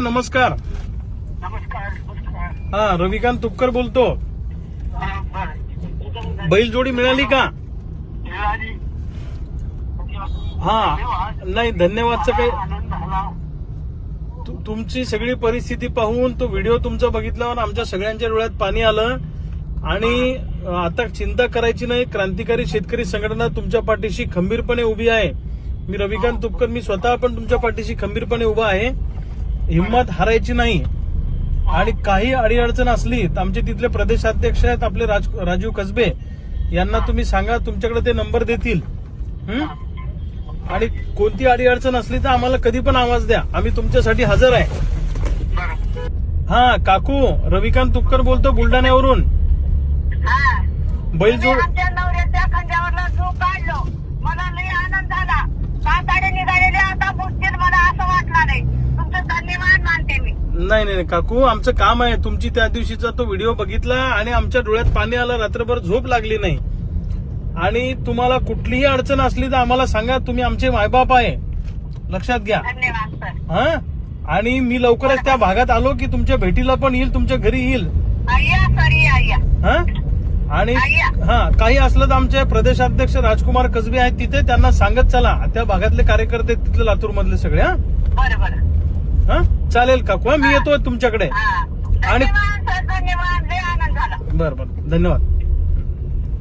नमस्कार. नमस्कार नमस्कार. हा रविकांत तुपकर बोलतो. हा. बैलजोडी मिळाली का. हा. नाही धन्यवादचं काही तुमची सगळी परिस्थिती पाहून तो व्हिडिओ तुमचा बघितल्यावर आमच्या सगळ्यांच्या डोळ्यात पाणी आलं. आणि आता चिंता करायची नाही. क्रांतिकारी शेतकरी संघटना तुमच्या पाठीशी खंबीरपणे उभी आहे. मी रविकांत तुपकर मी स्वतः पण तुमच्या पाठीशी खंबीरपणे उभा आहे. हिंमत हारायची नाही आणि काही अडीअडचण असली तर आमचे तिथले प्रदेशाध्यक्ष आहेत आपले राज राजीव कसबे यांना तुम्ही सांगा तुमच्याकडे ते नंबर देतील? आणि कोणती अडीअडचण असली तर आम्हाला कधी पण आवाज द्या आम्ही तुमच्यासाठी हजर आहे. हा काकू रविकांत तुपकर बोलतो बुलढाण्यावरून. बैलजोड नाही नाही काकू आमचं काम आहे. तुमची त्या दिवशीचा तो व्हिडिओ बघितला आणि आमच्या डोळ्यात पाणी आलं रात्रभर झोप लागली नाही. आणि तुम्हाला कुठलीही अडचण असली तर आम्हाला सांगा तुम्ही आमचे मायबाप आहे. लक्षात घ्या. हा? आणि मी लवकरच त्या भागात आलो की तुमच्या भेटीला पण येईल तुमच्या घरी येईल. हा? आणि हा काही असलं तर आमचे प्रदेशाध्यक्ष राजकुमार कसबे आहेत तिथे त्यांना सांगत चला. त्या भागातले कार्यकर्ते तिथले लातूर मधले सगळे हा? हा? चालेल काकू हा? मी येतो तुमच्याकडे. आणि- धन्यवाद सर धन्यवाद. लय आनंद झाला. बरं बरं. धन्यवाद.